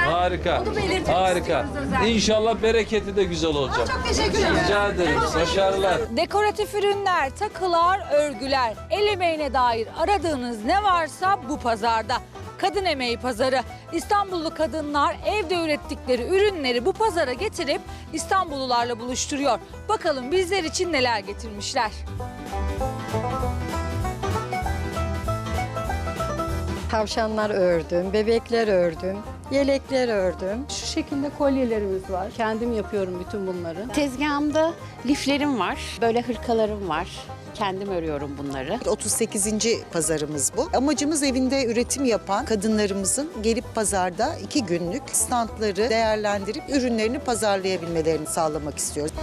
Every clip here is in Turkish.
Harika. Onu belirtmek Harika. istiyoruz özellikle. İnşallah bereketi de güzel olacak. Çok teşekkür ederim. Rica ederiz. Başarılar. Dekoratif ürünler, takılar, örgüler, el emeğine dair aradığınız ne varsa bu pazarda. Kadın emeği pazarı. İstanbullu kadınlar evde ürettikleri ürünleri bu pazara getirip İstanbullularla buluşturuyor. Bakalım bizler için neler getirmişler. Tavşanlar ördüm, bebekler ördüm, yelekler ördüm. Şu şekilde kolyelerimiz var. Kendim yapıyorum bütün bunları. Tezgahımda liflerim var, böyle hırkalarım var. Kendim örüyorum bunları. 38. pazarımız bu. Amacımız evinde üretim yapan kadınlarımızın gelip pazarda iki günlük standları değerlendirip ürünlerini pazarlayabilmelerini sağlamak istiyoruz.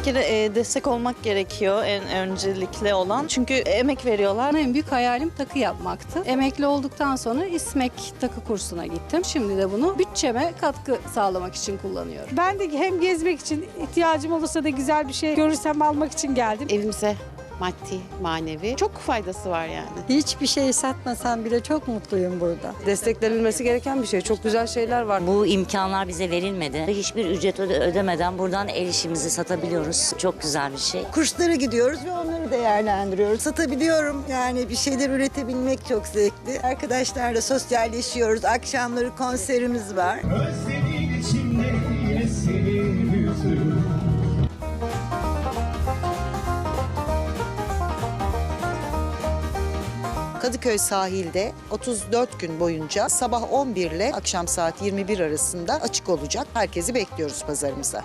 Bir kere e, destek olmak gerekiyor en öncelikli olan. Çünkü emek veriyorlar. En büyük hayalim takı yapmaktı. Emekli olduktan sonra İSMEK takı kursuna gittim. Şimdi de bunu bütçeme katkı sağlamak için kullanıyorum. Ben de hem gezmek için ihtiyacım olursa da güzel bir şey görürsem almak için geldim. Evimize maddi, manevi çok faydası var yani. Hiçbir şey satmasam bile çok mutluyum burada. Desteklenilmesi gereken bir şey. Çok güzel şeyler var. Bu imkanlar bize verilmedi. Hiçbir ücret öde- ödemeden buradan el işimizi satabiliyoruz. Çok güzel bir şey. Kurslara gidiyoruz ve onları değerlendiriyoruz. Satabiliyorum yani bir şeyler üretebilmek çok zevkli. Arkadaşlarla sosyalleşiyoruz. Akşamları konserimiz var. Özlemin Kadıköy sahilde 34 gün boyunca sabah 11 ile akşam saat 21 arasında açık olacak. Herkesi bekliyoruz pazarımıza.